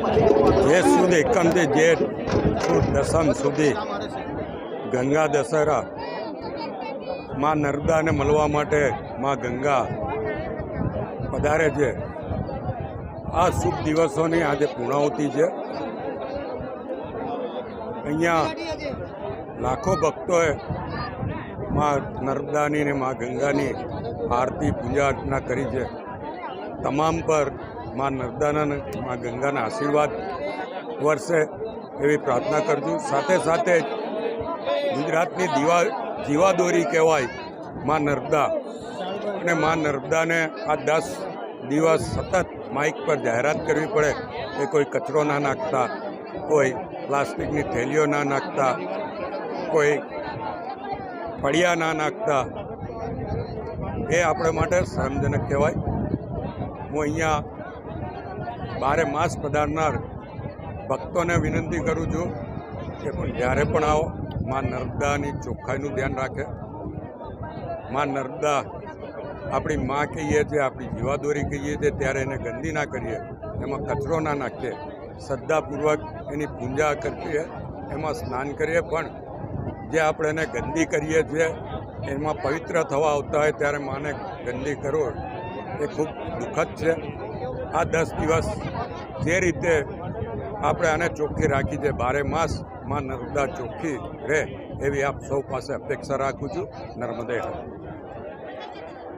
જે સુધી એકમથી જેઠ સુદ દસમ સુધી ગંગા દશેરા માં નર્મદાને મળવા માટે માં ગંગા પધારે છે. આ શુભ દિવસોની આજે પૂર્ણાહુતિ છે. અહીંયા લાખો ભક્તોએ માં નર્મદાની ને માં ગંગાની આરતી પૂજા અર્ચના કરી છે. તમામ પર માં નર્મદાના માં ગંગાના આશીર્વાદ વર્ષે એવી પ્રાર્થના કરજો. સાથે સાથે ગુજરાતની દીવા જીવાદોરી કહેવાયમાં નર્મદા. અને માં નર્મદાને આ દસ દિવસ સતત માઇક પર જાહેરાત કરવી પડે કે કોઈ કચરો ના નાખતા, કોઈ પ્લાસ્ટિકની થેલીઓ ના નાખતા, કોઈ ફળિયા ના નાખતા. એ આપણે માટે શરમજનક કહેવાય. હું અહીંયા બારે માસ પધારનાર ભક્તોને વિનંતી કરું છું કે પણ જ્યારે પણ આવો, માં નર્મદાની ચોખ્ખાઈનું ધ્યાન રાખે. માં નર્મદા આપણી માં કહીએ છીએ, આપણી જીવાદોરી કહીએ છીએ, ત્યારે એને ગંદી ના કરીએ. એમાં કચરો ના નાખીએ. શ્રદ્ધાપૂર્વક એની પૂજા કરીએ, એમાં સ્નાન કરીએ, પણ જે આપણે એને ગંદી કરીએ છીએ, એમાં પવિત્ર થવા આવતા હોય ત્યારે માને ગંદી કરો, એ ખૂબ દુઃખદ છે. આ દસ દિવસ જે રીતે આપણે આને ચોખ્ખી રાખી છે, બારે માસમાં નર્મદા ચોખ્ખી રહે એવી આપ સૌ પાસે અપેક્ષા રાખું છું. નર્મદે